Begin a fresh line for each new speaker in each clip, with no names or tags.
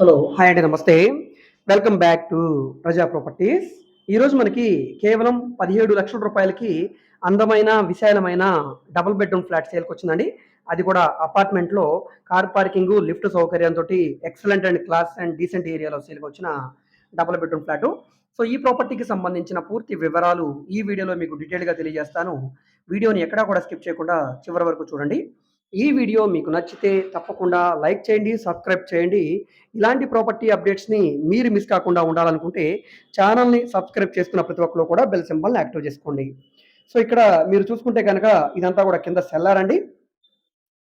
Hello hi అండి నమస్తే. Welcome back to Praja Properties ఈరోజు మనకి కేవలం పదిహేడు లక్షల రూపాయలకి అందమైన విశాలమైన డబుల్ బెడ్రూమ్ ఫ్లాట్ సేల్కి వచ్చిందండి. అది కూడా అపార్ట్మెంట్లో car parking lift సౌకర్యంతో excellent and class and decent ఏరియాలో సేల్కి వచ్చిన డబుల్ బెడ్రూమ్ ఫ్లాట్ సో ఈ ప్రాపర్టీకి సంబంధించిన పూర్తి వివరాలు ఈ వీడియోలో మీకు డీటెయిల్గా తెలియజేస్తాను. వీడియోని ఎక్కడా కూడా స్కిప్ చేయకుండా చివరి వరకు చూడండి. ఈ వీడియో మీకు నచ్చితే తప్పకుండా లైక్ చేయండి సబ్స్క్రైబ్ చేయండి. ఇలాంటి ప్రాపర్టీ అప్డేట్స్ని మీరు మిస్ కాకుండా ఉండాలనుకుంటే ఛానల్ని సబ్స్క్రైబ్ చేసుకున్న ప్రతి ఒక్కరు కూడా బెల్ సింబల్ని యాక్టివ్ చేసుకోండి. సో ఇక్కడ మీరు చూసుకుంటే కనుక ఇదంతా కూడా కింద సెల్లార్ అండి.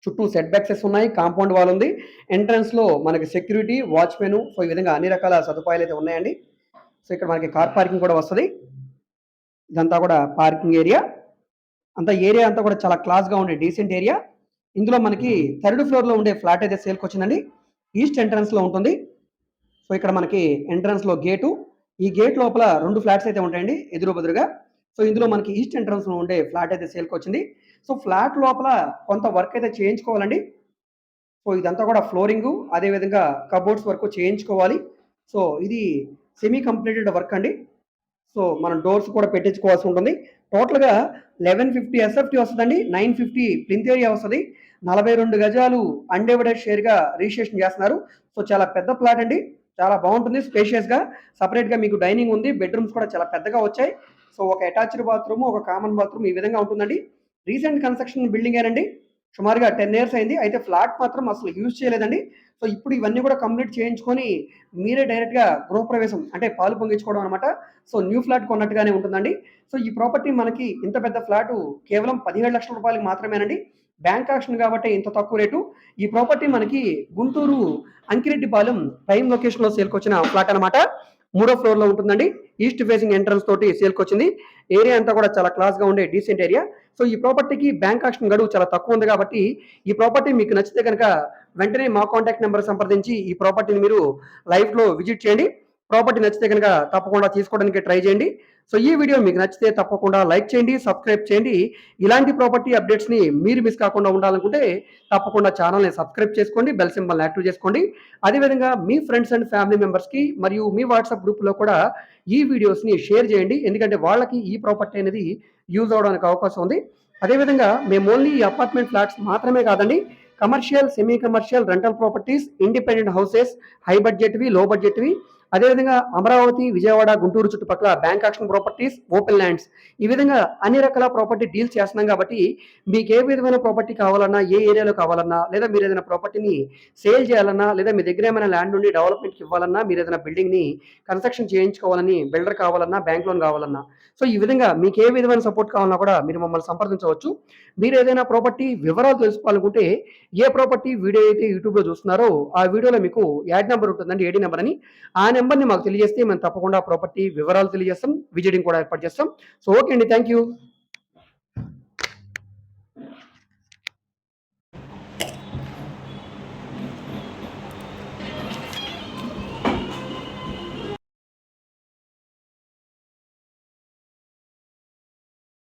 చుట్టూ సెట్ బ్యాక్సెస్ ఉన్నాయి కాంపౌండ్ వాల్ ఉంది. ఎంట్రన్స్లో మనకి సెక్యూరిటీ వాచ్మెన్ సో ఈ విధంగా అన్ని రకాల సదుపాయాలు అయితే ఉన్నాయండి. సో ఇక్కడ మనకి కార్ పార్కింగ్ కూడా వస్తుంది. ఇదంతా కూడా పార్కింగ్ ఏరియా. అంతా ఏరియా అంతా కూడా చాలా క్లాస్గా ఉండే డీసెంట్ ఏరియా. ఇందులో మనకి థర్డ్ ఫ్లోర్లో ఉండే ఫ్లాట్ అయితే సేల్కి వచ్చిందండి. ఈస్ట్ ఎంట్రన్స్లో ఉంటుంది. సో ఇక్కడ మనకి ఎంట్రన్స్లో గేటు. ఈ గేట్ లోపల రెండు ఫ్లాట్స్ అయితే ఉంటాయండి ఎదురు బదురుగా. సో ఇందులో మనకి ఈస్ట్ ఎంట్రన్స్లో ఉండే ఫ్లాట్ అయితే సేల్కి వచ్చింది. సో ఫ్లాట్ లోపల కొంత వర్క్ అయితే చేయించుకోవాలండి. సో ఇదంతా కూడా ఫ్లోరింగ్ అదేవిధంగా కబోర్డ్స్ వర్క్ చేయించుకోవాలి. సో ఇది సెమీ కంప్లీటెడ్ వర్క్ అండి. సో మనం డోర్స్ కూడా పెట్టించుకోవాల్సి ఉంటుంది. టోటల్గా లెవెన్ ఫిఫ్టీ ఎస్ఎఫ్టీ వస్తుందండి నైన్ ఫిఫ్టీ ప్లింత్ ఏరియా వస్తుంది. నలభై రెండు గజాలు అన్డివైడెడ్ షేర్గా రిజిస్ట్రేషన్ చేస్తున్నారు. సో చాలా పెద్ద ప్లాట్ అండి చాలా బాగుంటుంది స్పేషియస్గా సపరేట్గా మీకు డైనింగ్ ఉంది బెడ్రూమ్స్ కూడా చాలా పెద్దగా వచ్చాయి. సో ఒక అటాచ్డ్ బాత్రూమ్ ఒక కామన్ బాత్రూమ్ ఈ విధంగా ఉంటుందండి. రీసెంట్ కన్స్ట్రక్షన్ బిల్డింగ్ ఏనండి. సుమారుగా టెన్ ఇయర్స్ అయింది. అయితే ఫ్లాట్ మాత్రం అసలు యూజ్ చేయలేదండి. సో ఇప్పుడు ఇవన్నీ కూడా కంప్లీట్ చేయించుకొని మీరే డైరెక్ట్గా గృహప్రవేశం అంటే పాలు పొంగించుకోవడం అనమాట సో న్యూ ఫ్లాట్ కొన్నట్టుగానే ఉంటుందండి. సో ఈ ప్రాపర్టీ మనకి ఇంత పెద్ద ఫ్లాట్ కేవలం పదిహేడు లక్షల రూపాయలకి మాత్రమేనండి. బ్యాంక్ ఆక్షన్ కాబట్టి ఇంత తక్కువ రేటు. ఈ ప్రాపర్టీ మనకి గుంటూరు అంకిరెడ్డిపాలెం ప్రైమ్ లొకేషన్లో సేల్కొచ్చిన ఫ్లాట్ అనమాట మూడో ఫ్లోర్లో ఉంటుందండి. ఈస్ట్ ఫేసింగ్ ఎంట్రన్స్ తోటి సేల్కి వచ్చింది. ఏరియా అంతా కూడా చాలా క్లాస్గా ఉండే డీసెంట్ ఏరియా. సో ఈ ప్రాపర్టీకి బ్యాంక్ ఆక్షన్ గడువు చాలా తక్కువ ఉంది కాబట్టి ఈ ప్రాపర్టీ మీకు నచ్చితే కనుక వెంటనే మా కాంటాక్ట్ నెంబర్ సంప్రదించి ఈ ప్రాపర్టీని మీరు లైఫ్లో విజిట్ చేయండి. ప్రాపర్టీ నచ్చితే కనుక తప్పకుండా తీసుకోవడానికి ట్రై చేయండి. సో ఈ వీడియో మీకు నచ్చితే తప్పకుండా లైక్ చేయండి సబ్స్క్రైబ్ చేయండి. ఇలాంటి ప్రాపర్టీ అప్డేట్స్ని మీరు మిస్ కాకుండా ఉండాలనుకుంటే తప్పకుండా ఛానల్ని సబ్స్క్రైబ్ చేసుకోండి బెల్ సింబల్ని యాక్టివ్ చేసుకోండి. అదేవిధంగా మీ ఫ్రెండ్స్ అండ్ ఫ్యామిలీ మెంబర్స్కి మరియు మీ వాట్సాప్ గ్రూప్లో కూడా ఈ వీడియోస్ని షేర్ చేయండి. ఎందుకంటే వాళ్ళకి ఈ ప్రాపర్టీ అనేది యూజ్ అవడానికి అవకాశం ఉంది. అదేవిధంగా మేము ఓన్లీ ఈ అపార్ట్మెంట్ ఫ్లాట్స్ మాత్రమే కాదండి commercial semi commercial rental properties independent houses high బడ్జెట్వి low బడ్జెట్వి అదేవిధంగా అమరావతి విజయవాడ గుంటూరు చుట్టుపక్కల bank auction properties open lands. ఈ విధంగా అన్ని రకాల ప్రాపర్టీ డీల్స్ చేస్తున్నాం కాబట్టి మీకు ఏ విధమైన ప్రాపర్టీ కావాలన్నా ఏ ఏరియాలో కావాలన్నా లేదా మీరు ఏదైనా ప్రాపర్టీని సేల్ చేయాలన్నా లేదా మీ దగ్గర ఏమైనా ల్యాండ్ నుండి డెవలప్మెంట్కి ఇవ్వాలన్నా మీరు ఏదైనా బిల్డింగ్ని కన్స్ట్రక్షన్ చేయించుకోవాలని బిల్డర్ కావాలన్నా బ్యాంక్ లోన్ కావాలన్నా. సో ఈ విధంగా మీకు ఏ విధమైన సపోర్ట్ కావాలన్నా కూడా మీరు మమ్మల్ని సంప్రదించవచ్చు. మీరు ఏదైనా ప్రాపర్టీ వివరాలు తెలుసుకోవాలనుకుంటే ఏ ప్రాపర్టీ వీడియో అయితే యూట్యూబ్లో చూస్తున్నారో ఆ వీడియోలో మీకు యాడ్ నెంబర్ ఉంటుందండి ఏడీ నెంబర్ అని. ఆ నెంబర్ని మాకు తెలియజేస్తే మేము తప్పకుండా ప్రాపర్టీ వివరాలు తెలియజేస్తాం విజిటింగ్ కూడా ఏర్పాటు చేస్తాం. సో ఓకే అండి థ్యాంక్ యూ